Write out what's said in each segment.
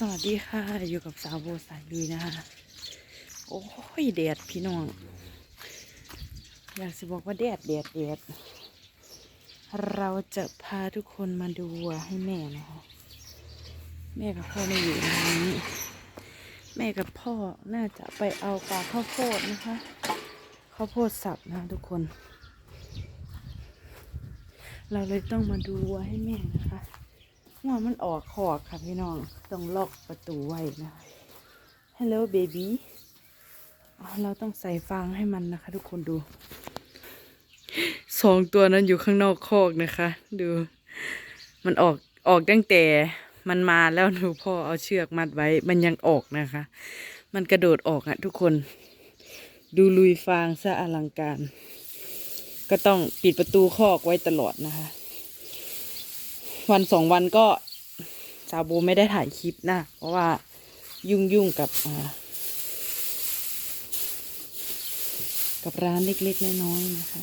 สวัสดีค่ะ อยู่กับสาวโบสายลุยนะคะ โอ้ยแดดพี่น้อง อยากจะบอกว่าแดดแดดแดดเราจะพาทุกคนมาดูวัวให้แม่นะคะแม่กับพ่อไม่อยู่ในนี้ แม่กับพ่อน่าจะไปเอาปลาข้าวโพดนะคะข้าวโพดสับนะทุกคน เราเลยต้องมาดูวัวให้แม่นะคะ หัวมันออกคอกค่ะพี่น้อง ต้องล็อกประตูไว้นะคะ Hello baby อ๋อเราต้องใส่ฟางให้มันนะคะ ทุกคนดูสองตัวนั้นอยู่ข้างนอกคอกนะคะ ดู มันออกออกตั้งแต่มันมาแล้วหนูพ่อเอาเชือกมัดไว้ มันยังออกนะคะ มันกระโดดออกอะทุกคน ดูลุยฟางซะอลังการ ก็ต้องปิดประตูคอกไว้ตลอดนะคะ วันสองวันก็ ซาวโบไม่ได้ถ่ายคลิปนะ เพราะว่ายุ่งยุ่งๆกับกับร้านเล็กๆน้อยๆนะคะ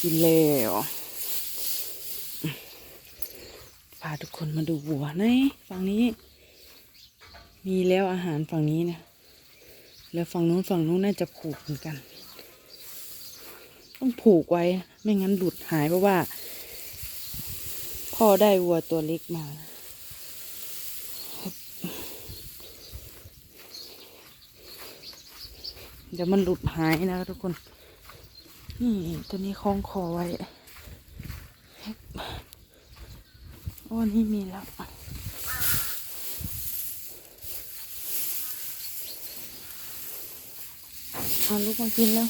กินแล้วพาทุกคนมาดูวัวนี่ฝั่งนี้ มีแล้วอาหารฝั่งนี้นะแล้วฝั่งนู้นฝั่งนู้นน่าจะผูกเหมือนกัน ต้องผูกไว้ไม่งั้นหลุดหายเพราะว่า พ่อได้วัวตัวเล็กมา เดี๋ยวมันหลุดหายนะทุกคน นี่ตัวนี้คล้องคอไว้ โอ้นี่มีแล้วเอาลูกมากินแล้ว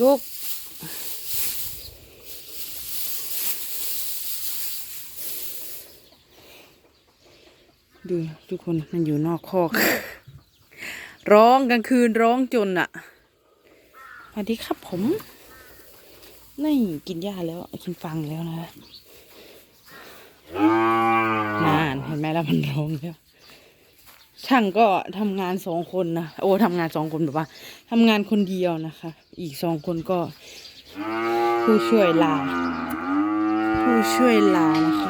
ลูก ดูทุกคนมันอยู่นอกคอก ร้องกลางคืนร้องจนอะสวัสดีครับผม นี่กินหญ้าแล้ว กินฟังแล้วนะนานเห็นไหมแล้วมันร้องแล้วช่างก็ทำงานสองคนนะโอ้ทำงานสองคนแบบว่าทำงานคนเดียวนะคะ อีกสองคนก็ ผู้ช่วยลา ผู้ช่วยลานะคะ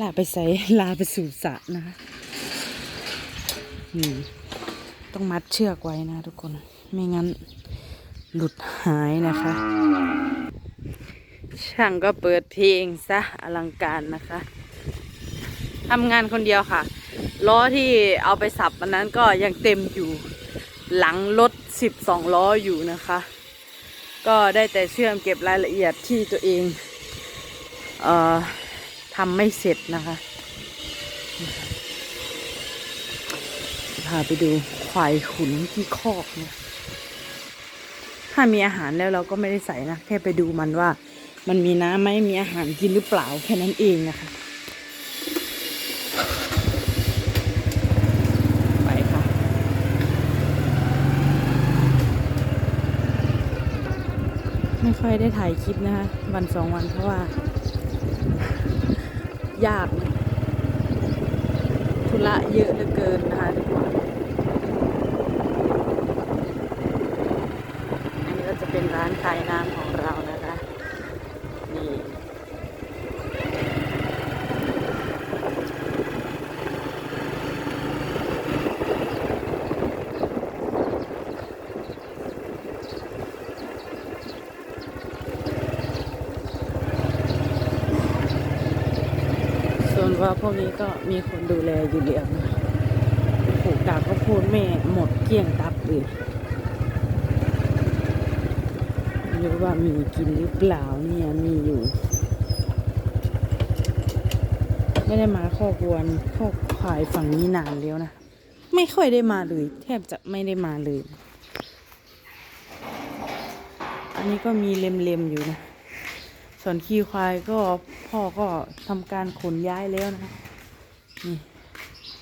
ลาไปใส่ลาไปสู่สระนะคะนี่ต้องมัดเชือกไว้นะทุกคน ไม่งั้นหลุดหายนะคะ ช่างก็เปิดเพลงซะอลังการนะคะทำงานคนเดียวค่ะ ล้อที่เอาไปสับวันนั้นก็ยังเต็มอยู่หลังรถสิบสองล้ออยู่นะคะ ก็ได้แต่เชื่อมเก็บรายละเอียดที่ตัวเอง เอ่อ ทำไม่เสร็จนะคะ พาไปดูควายขุนที่คอกนะถ้ามีอาหารแล้วเราก็ไม่ได้ใส่นะ แค่ไปดูมันว่า มันมีน้ำไหมมีอาหารกินหรือเปล่าแค่นั้นเองนะคะไปค่ะไม่ค่อยได้ถ่ายคลิปนะคะ วันสองวันเพราะว่า ยากนะธุระเยอะเหลือเกินนะคะทุกคนอันนี้ก็จะเป็นร้านขายน้ำของเรานะคะ นี่ ส่วนว่า พวกนี้ก็มีคนดูแลอยู่เรียบนะปลูกกาบข้าวโพดแม่หมดเกลี้ยงตับเลยไม่รู้ว่ามีกินหรือเปล่าเนี่ยมีอยู่ ไม่ได้มาข้อกวนข้อควายฝั่งนี้นานแล้วนะ ไม่ค่อยได้มาเลย แทบจะไม่ได้มาเลย อันนี้ก็มีเล็มๆอยู่นะ ส่วนขี้ควายก็พ่อก็ทำการขนย้ายแล้วนะคะนี่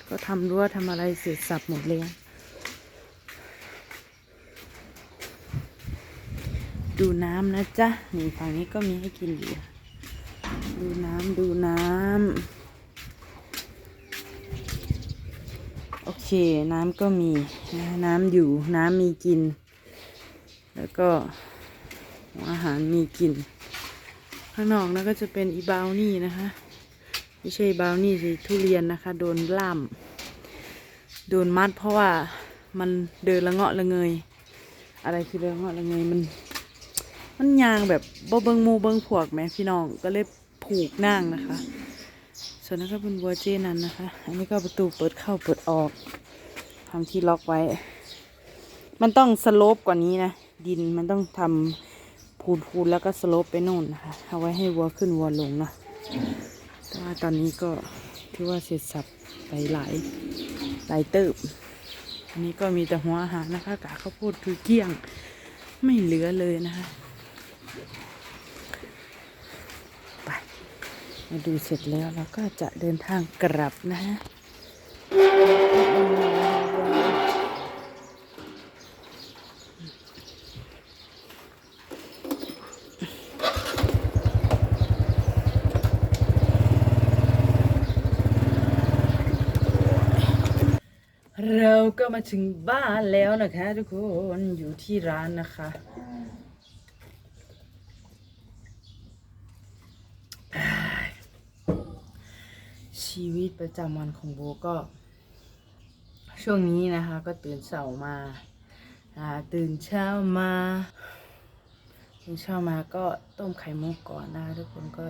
ก็ทำรั้วทำอะไรเสร็จสับหมดแล้วดูน้ำนะจ๊ะนี่ฝั่งนี้ก็มีให้กินอยู่ดูน้ำดูน้ำโอเคน้ำก็มีนะน้ำอยู่น้ำมีกิน แล้วก็อาหารมีกิน ข้างนอกนั่นก็จะเป็นอีบราวนี่นะคะ ไม่ใช่บราวนี่สิทุเรียนนะคะ โดนล่ามโดนมัดเพราะว่ามันเดินละเงาะละเงย อะไรคือละเงาะละเงยมัน มันยางแบบบ่เบิงมูเบิงพวกแหมพี่น้องก็เลยผูกนั่งนะคะ ส่วนนั้นก็เป็นวัวเจนันนะคะ อันนี้ก็ประตูเปิดเข้าเปิดออกทำที่ล็อกไว้ มันต้องสโลปกว่านี้นะ ดินมันต้องทำ พูนพูนแล้วก็สโลปไปโน่นนะคะเอาไว้ให้วัวขึ้นวัวลงนะแต่ว่าตอนนี้ก็ถือว่าเสร็จสับไปหลายหลายเติบ อันนี้ก็มีแต่หัวอาหารนะคะกาข้าวโพดคือเกี้ยงไม่เหลือเลยนะคะไปมาดูเสร็จแล้วเราก็จะเดินทางกลับนะฮะ เราก็มาถึงบ้านแล้วนะคะ ทุกคนอยู่ที่ร้านนะคะ ชีวิตประจำวันของโบก็ ช่วงนี้นะคะ ก็ตื่นเช้ามาอ่าตื่นเช้ามาตื่นเช้ามาก็ต้มไข่มุกก่อนนะคะทุกคนก็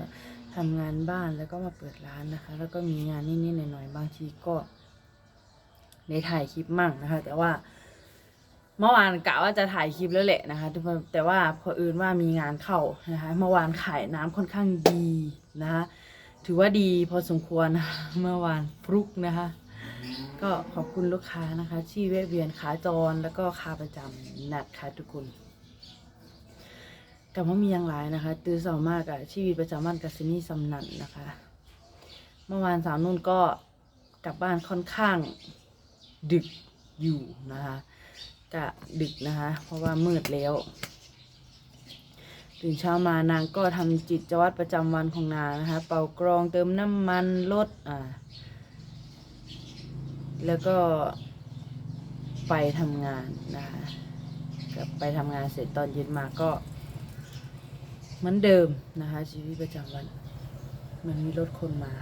ทำงานบ้านแล้วก็มาเปิดร้านนะคะ แล้วก็มีงานนิดๆหน่อยๆบางทีก็ ในถ่ายคลิปมั่งนะคะ แต่ว่า เมื่อวานกะว่าจะถ่ายคลิปแล้วแหละนะคะแต่ว่าพออื่นว่ามีงานเข้านะคะ เมื่อวานขายน้ำค่อนข้างดีนะคะถือว่าดีพอสมควรนะเมื่อวานฟลุกนะคะ ก็ขอบคุณลูกค้านะคะ ที่แวะเวียนขาจรแล้วก็ขาประจำนะคะทุกคนกับว่ามีอย่างไรนะคะ ตื่นเสามากอะชีวิตประจำวันกับซินี่สำนันนะคะ เมื่อวานสาวนุ่นก็กลับบ้านค่อนข้าง ดึกอยู่นะคะกะดึกนะคะ เพราะว่ามืดแล้ว ตื่นเช้ามานางก็ทำจิตวัตรประจำวันของนางนะคะ เป่ากรองเติมน้ำมันรถอ่าแล้วก็ไปทำงานนะคะกลับไปทำงานเสร็จตอนเย็นมาก็ เหมือนเดิมนะคะ ชีวิตประจำวัน มันมีรถคนมา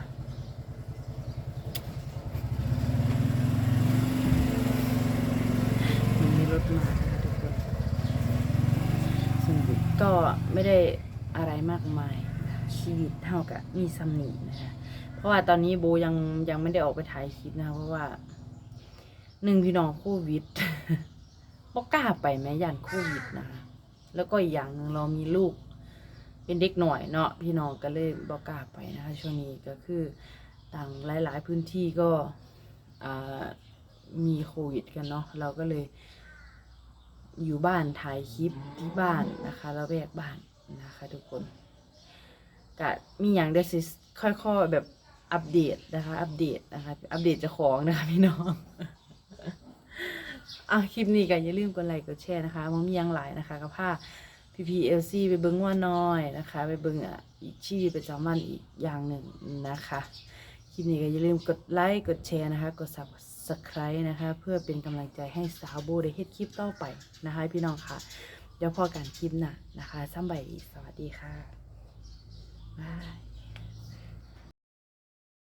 มันมีรถมานะคะทุกคนซึ่ง ก็ไม่ได้อะไรมากมายชีวิตเท่ากับมีซัมนีนะคะเพราะว่าตอนนี้โบยังยังไม่ได้ออกไปถ่ายคลิปนะเพราะว่าหนึ่งพี่น้องโควิดบอกกล้าไปแม้ยันโควิดนะคะแล้วก็อีกอย่างหนึ่งเรามีลูก เป็นเด็กหน่อยเนาะพี่น้องก็เลยบอกกล้าไปนะคะช่วงนี้ก็คือต่างหลาย ๆ พื้นที่ก็มีโควิดกันเนาะเราก็เลย อยู่บ้านถ่ายคลิปที่บ้านนะคะแล้วแวกบ้านนะคะทุกคนก็มีอย่างเดซิค่อยๆแบบอัปเดตนะคะ อัปเดตนะคะอัปเดตเจะของนะคะพี่น้องอะคลิปนี้ก็อย่าลืมกดไลค์กดแชร์นะคะมันมีอยังหลายนะคะกับผ้าพีพีเอลซีไปเบิ้งว่าน้อยนะคะ ไปเบิ้งอะอีกชีวิตประจำวันอีกอย่างหนึ่งนะคะคลิปนี้ก็อย่าลืมกดไลค์กดแชร์นะคะ กดซับ subscribe นะคะ เพื่อเป็นกำลังใจให้สาวโบได้เฮ็ดคลิปต่อไปนะคะ พี่น้องค่ะ เดี๋ยวพอกันคลิปหนะนะคะซ้ำใบายสวัสดีค่ะบาย